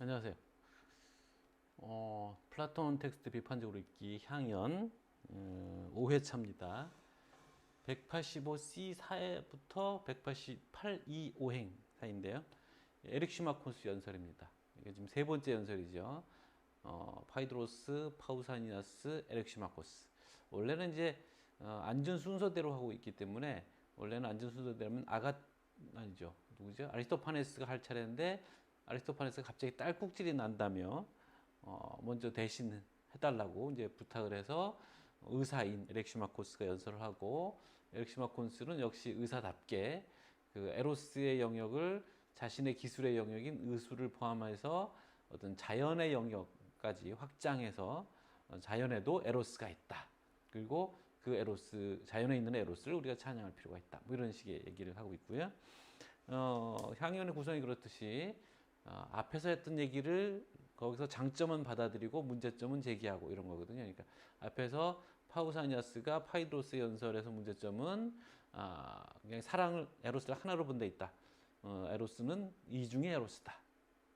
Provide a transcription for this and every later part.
안녕하세요. 어, 플라톤 텍스트 비판적으로 읽기 향연 음, 5회차입니다. 185C4회부터 188E5행 사이인데요. 에릭 슈마코스 연설입니다. 이게 지금 세 번째 연설이죠. 어, 파이드로스, 파우사니아스, 에릭 슈마코스. 원래는 이제 어, 앉은 순서대로 하고 있기 때문에 원래는 앉은 순서대로면 아가 아니죠. 누구죠? 아리스토파네스가 할 차례인데 아리스토파네스가 갑자기 딸꾹질이 난다며 어, 먼저 대신 해달라고 이제 부탁을 해서 의사인 에렉시마코스가 연설을 하고 에렉시마코스는 역시 의사답게 그 에로스의 영역을 자신의 기술의 영역인 의술을 포함해서 어떤 자연의 영역까지 확장해서 어, 자연에도 에로스가 있다. 그리고 그 에로스 자연에 있는 에로스를 우리가 찬양할 필요가 있다. 뭐 이런 식의 얘기를 하고 있고요. 어, 향연의 구성이 그렇듯이 어, 앞에서 했던 얘기를 거기서 장점은 받아들이고 문제점은 제기하고 이런 거거든요. 그러니까 앞에서 파우사니아스가 파이드로스 연설에서 문제점은 아, 그냥 사랑을 에로스를 하나로 본 데 있다. 어, 에로스는 이중의 에로스다.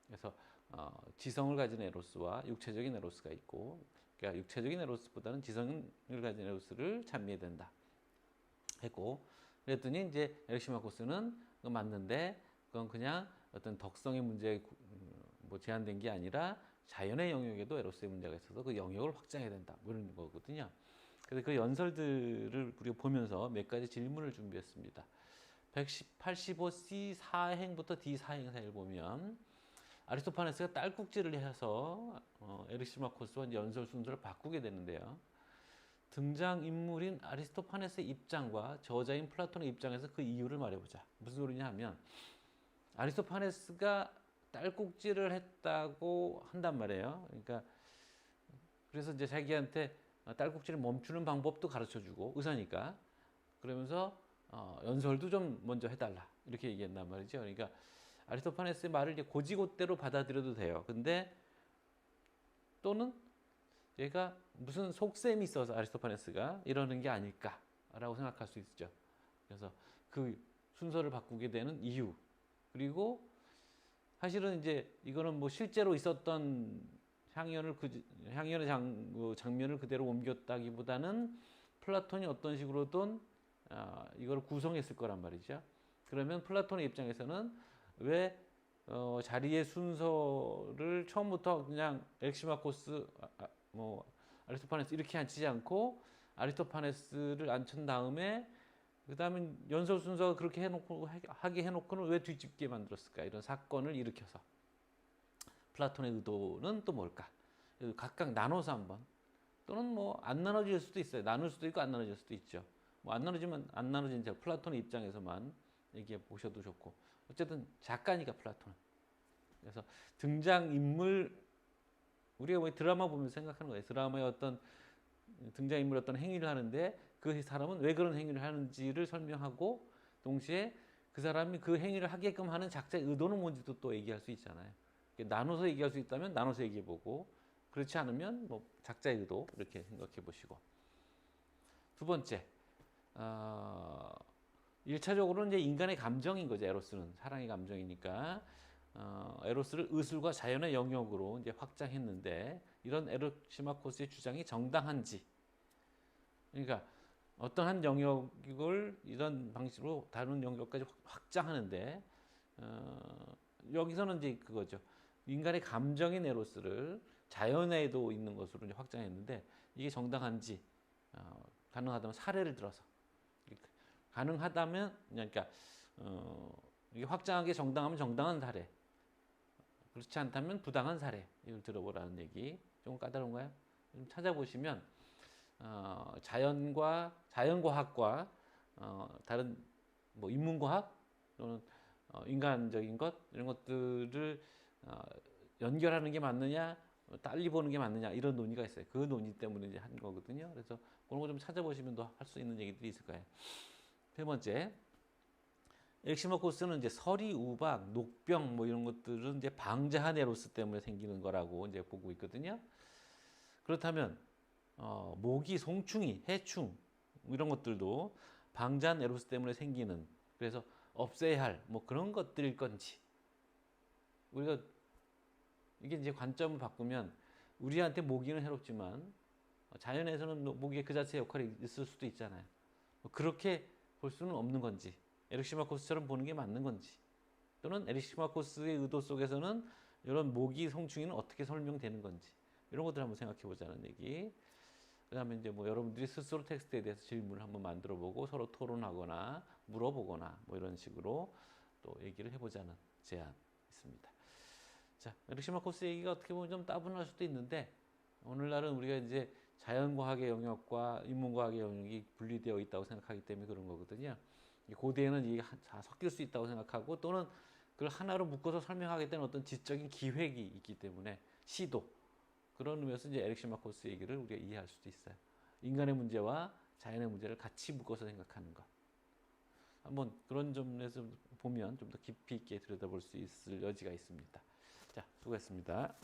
그래서 어, 지성을 가진 에로스와 육체적인 에로스가 있고, 그러니까 육체적인 에로스보다는 지성을 가진 에로스를 찬미해야 된다. 했고, 그랬더니 이제 에르시마코스는 맞는데 그건 그냥 어떤 덕성의 문제에 뭐 제한된 게 아니라 자연의 영역에도 에로스의 문제가 있어서 그 영역을 확장해야 된다. 뭐 이런 거거든요. 그래서 그 연설들을 우리가 보면서 몇 가지 질문을 준비했습니다. 185C 4행부터 D 4행 사이를 보면 아리스토파네스가 딸꾹질을 해서 어, 에르시마코스와 연설 순서를 바꾸게 되는데요. 등장 인물인 아리스토파네스의 입장과 저자인 플라톤의 입장에서 그 이유를 말해보자. 무슨 소리냐 하면 아리스토파네스가 딸꾹질을 했다고 한단 말이에요. 그러니까 그래서 이제 자기한테 딸꾹질을 멈추는 방법도 가르쳐 주고 의사니까 그러면서 어, 연설도 좀 먼저 해달라 이렇게 얘기했단 말이죠. 그러니까 아리스토파네스의 말을 이제 고지고대로 받아들여도 돼요. 근데 또는 얘가 무슨 속셈이 있어서 아리스토파네스가 이러는 게 아닐까라고 생각할 수 있죠. 그래서 그 순서를 바꾸게 되는 이유 그리고 사실은 이제 이거는 뭐 실제로 있었던 향연을 그 향연의 장, 그 장면을 그대로 옮겼다기보다는 플라톤이 어떤 식으로든 아, 이걸 구성했을 거란 말이죠. 그러면 플라톤의 입장에서는 왜 어, 자리의 순서를 처음부터 그냥 엑시마코스 아, 뭐 아리스토파네스 이렇게 앉히지 않고 아리스토파네스를 앉힌 다음에 그 다음에 연설 순서가 그렇게 해놓고 하게 해놓고는 왜 뒤집게 만들었을까? 이런 사건을 일으켜서. 플라톤의 의도는 또 뭘까? 각각 나눠서 한번. 또는 뭐 안 나눠질 수도 있어요. 나눌 수도 있고 안 나눠질 수도 있죠. 뭐 안 나눠지면 안 나눠진 자 플라톤의 입장에서만 얘기해 보셔도 좋고. 어쨌든 작가니까 플라톤은. 그래서 등장 인물 우리가 뭐 드라마 보면서 생각하는 거예요. 드라마의 어떤 등장인물 어떤 행위를 하는데 그 사람은 왜 그런 행위를 하는지를 설명하고 동시에 그 사람이 그 행위를 하게끔 하는 작자의 의도는 뭔지도 또 얘기할 수 있잖아요. 나눠서 얘기할 수 있다면 나눠서 얘기해 보고 그렇지 않으면 뭐 작자의 의도 이렇게 생각해 보시고 두 번째 어, 1차적으로는 이제 인간의 감정인 거죠. 에로스는 사랑의 감정이니까 어, 에로스를 의술과 자연의 영역으로 이제 확장했는데 이런 에르시마코스의 주장이 정당한지 그러니까 어떤 한 영역을 이런 방식으로 다른 영역까지 확장하는데 어, 여기서는 이제 그거죠 인간의 감정인 에로스를 자연에도 있는 것으로 이제 확장했는데 이게 정당한지 어, 가능하다면 사례를 들어서 가능하다면 그러니까 어, 이게 확장하게 정당하면 정당한 사례 그렇지 않다면 부당한 사례 이걸 들어보라는 얘기 좀 까다로운가요? 좀 찾아보시면 어, 자연과 자연과학과 어, 다른 뭐 인문과학 또는 어, 인간적인 것 이런 것들을 어, 연결하는 게 맞느냐 딸리 보는 게 맞느냐 이런 논의가 있어요. 그 논의 때문에 이제 한 거거든요. 그래서 그런 거 좀 찾아보시면 더 할 수 있는 얘기들이 있을 거예요. 세 번째 엑시모코스는 이제 서리, 우박, 녹병 뭐 이런 것들은 이제 방자한 에로스 때문에 생기는 거라고 이제 보고 있거든요. 그렇다면 어, 모기, 송충이, 해충 이런 것들도 방자한 에로스 때문에 생기는 그래서 없애야 할 뭐 그런 것들일 건지 우리가 이게 이제 관점을 바꾸면 우리한테 모기는 해롭지만 자연에서는 모기의 그 자체의 역할이 있을 수도 있잖아요. 뭐 그렇게 볼 수는 없는 건지 에릭시마코스처럼 보는 게 맞는 건지 또는 에릭시마코스의 의도 속에서는 이런 모기 성충이는 어떻게 설명되는 건지 이런 것들 한번 생각해 보자는 얘기. 그다음에 이제 뭐 여러분들이 스스로 텍스트에 대해서 질문을 한번 만들어 보고 서로 토론하거나 물어보거나 뭐 이런 식으로 또 얘기를 해보자는 제안 있습니다. 자, 에릭시마 코스 얘기가 어떻게 보면 좀 따분할 수도 있는데 오늘날은 우리가 이제 자연과학의 영역과 인문과학의 영역이 분리되어 있다고 생각하기 때문에 그런 거거든요. 이 고대에는 이게 한- 다 섞일 수 있다고 생각하고 또는 그걸 하나로 묶어서 설명하게 되는 어떤 지적인 기획이 있기 때문에 시도 그런 의미에서 이제 에릭 시마코스 얘기를 우리가 이해할 수도 있어요. 인간의 문제와 자연의 문제를 같이 묶어서 생각하는 것. 한번 그런 점에서 보면 좀 더 깊이 있게 들여다볼 수 있을 여지가 있습니다. 자, 수고했습니다.